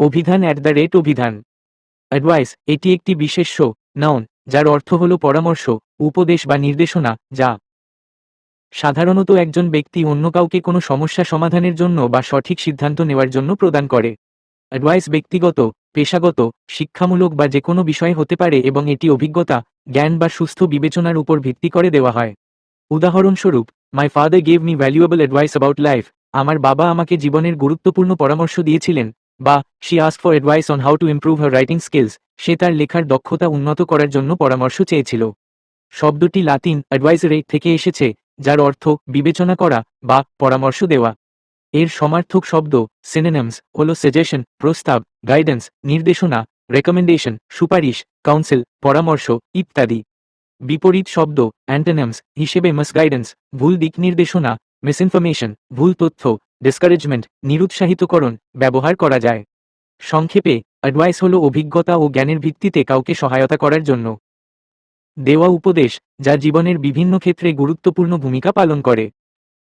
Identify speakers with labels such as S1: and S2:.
S1: অভিধান at the rate অভিধান। Advice এটি একটি বিশেষ্য নাউন যার অর্থ হল পরামর্শ, উপদেশ বা নির্দেশনা, যা। সাধারণত একজন ব্যক্তি অন্য কাউকে কোনো সমস্যা সমাধানের জন্য বা সঠিক সিদ্ধান্ত নেওয়ার জন্য প্রদান করে। অ্যাডভাইস ব্যক্তিগত, পেশাগত, শিক্ষামূলক বা যে কোনো বিষয় হতে পারে এবং এটি অভিজ্ঞতা, জ্ঞান বা সুস্থ বিবেচনার উপর ভিত্তি করে দেওয়া হয়। উদাহরণস্বরূপ my father gave me valuable advice about life আমার বাবা আমাকে জীবনের গুরুত্বপূর্ণ পরামর্শ দিয়েছিলেন বা she ask for advice on how to improve her writing skills সে তার লেখার দক্ষতা উন্নত করার জন্য পরামর্শ চেয়েছিল। শব্দটি লাতিন অ্যাডভাইজারে থেকে এসেছে, যার অর্থ বিবেচনা করা বা পরামর্শ দেওয়া। এর সমার্থক শব্দ সিনেনামস হল সাজেশন প্রস্তাব গাইডেন্স নির্দেশনা রেকমেন্ডেশন সুপারিশ কাউন্সিল পরামর্শ ইত্যাদি। বিপরীত শব্দ অ্যান্টেনামস হিসেবে মাস গাইডেন্স ভুল দিক নির্দেশনা মিসইনফরমেশন ভুল তথ্য ডিসকারেজমেন্ট নিরুৎসাহিতকরণ, ব্যবহার করা যায়। সংক্ষেপে অ্যাডভাইস হল অভিজ্ঞতা ও জ্ঞানের ভিত্তিতে কাউকে সহায়তা করার জন্য। দেওয়া উপদেশ, যা জীবনের বিভিন্ন ক্ষেত্রে গুরুত্বপূর্ণ ভূমিকা পালন করে।